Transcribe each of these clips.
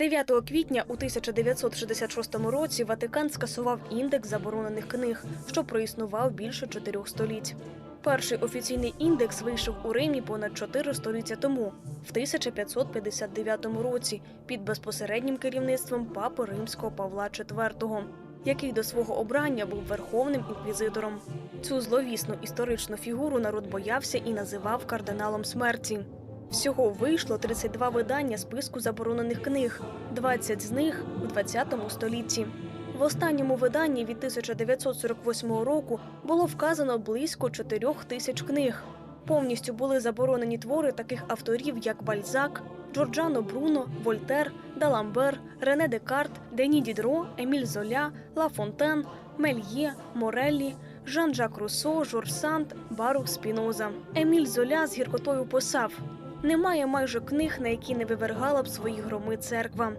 9 квітня у 1966 році Ватикан скасував індекс заборонених книг, що проіснував більше чотирьох століть. Перший офіційний індекс вийшов у Римі понад чотири століття тому, в 1559 році, під безпосереднім керівництвом папи римського Павла IV, який до свого обрання був верховним інквізитором. Цю зловісну історичну фігуру народ боявся і називав кардиналом смерті. Всього вийшло 32 видання списку заборонених книг, 20 з них у 20 столітті. В останньому виданні від 1948 року було вказано близько 4 тисяч книг. Повністю були заборонені твори таких авторів, як Бальзак, Джорджано Бруно, Вольтер, Даламбер, Рене Декарт, Дені Дідро, Еміль Золя, Ла Фонтен, Мельє, Мореллі, Жан-Жак Руссо, Жорж Санд, Барух Спіноза. Еміль Золя з гіркотою писав: немає майже книг, на які не вивергала б свої громи церква.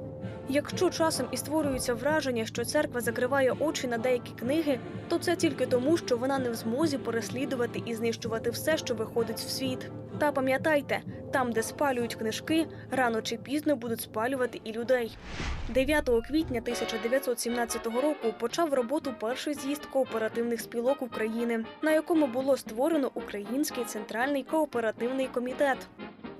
Якщо часом і створюється враження, що церква закриває очі на деякі книги, то це тільки тому, що вона не в змозі переслідувати і знищувати все, що виходить в світ. Та пам'ятайте, там, де спалюють книжки, рано чи пізно будуть спалювати і людей. 9 квітня 1917 року почав роботу перший з'їзд кооперативних спілок України, на якому було створено Український центральний кооперативний комітет.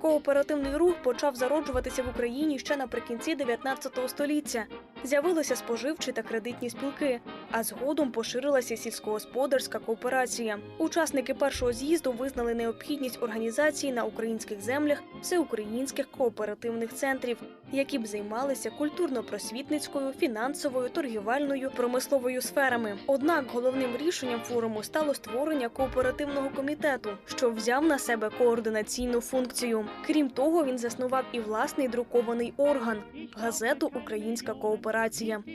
Кооперативний рух почав зароджуватися в Україні ще наприкінці 19 століття. З'явилися споживчі та кредитні спілки, а згодом поширилася сільськогосподарська кооперація. Учасники першого з'їзду визнали необхідність організації на українських землях всеукраїнських кооперативних центрів, які б займалися культурно-просвітницькою, фінансовою, торгівельною, промисловою сферами. Однак головним рішенням форуму стало створення кооперативного комітету, що взяв на себе координаційну функцію. Крім того, він заснував і власний друкований орган газету Українська кооперація.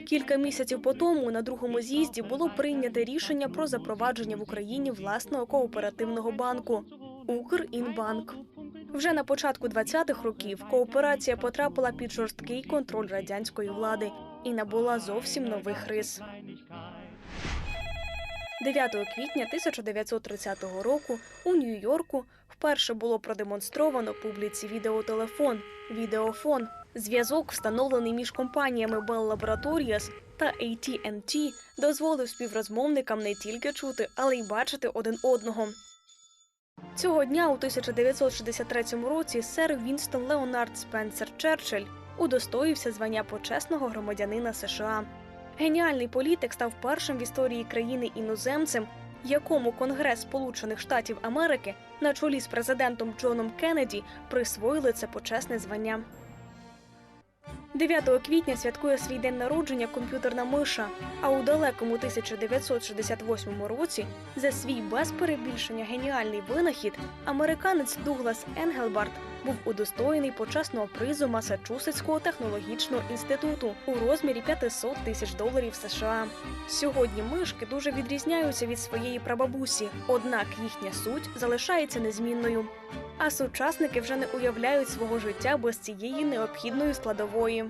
Кілька місяців по тому на другому з'їзді було прийнято рішення про запровадження в Україні власного кооперативного банку Укрінбанк. Вже на початку 20-х років кооперація потрапила під жорсткий контроль радянської влади і набула зовсім нових рис. 9 квітня 1930 року у Нью-Йорку вперше було продемонстровано публіці відеотелефон відеофон. Зв'язок, встановлений між компаніями Bell Laboratories та AT&T, дозволив співрозмовникам не тільки чути, але й бачити один одного. Цього дня у 1963 році сер Вінстон Леонард Спенсер Черчилль удостоївся звання почесного громадянина США. Геніальний політик став першим в історії країни іноземцем, якому Конгрес Сполучених Штатів Америки на чолі з президентом Джоном Кеннеді присвоїли це почесне звання. 9 квітня святкує свій день народження комп'ютерна миша. А у далекому 1968 році за свій без перебільшення геніальний винахід американець Дуглас Енгелбарт був удостоєний почесного призу Масачусетського технологічного інституту у розмірі 500 тисяч доларів США. Сьогодні мишки дуже відрізняються від своєї прабабусі, однак їхня суть залишається незмінною. А сучасники вже не уявляють свого життя без цієї необхідної складової.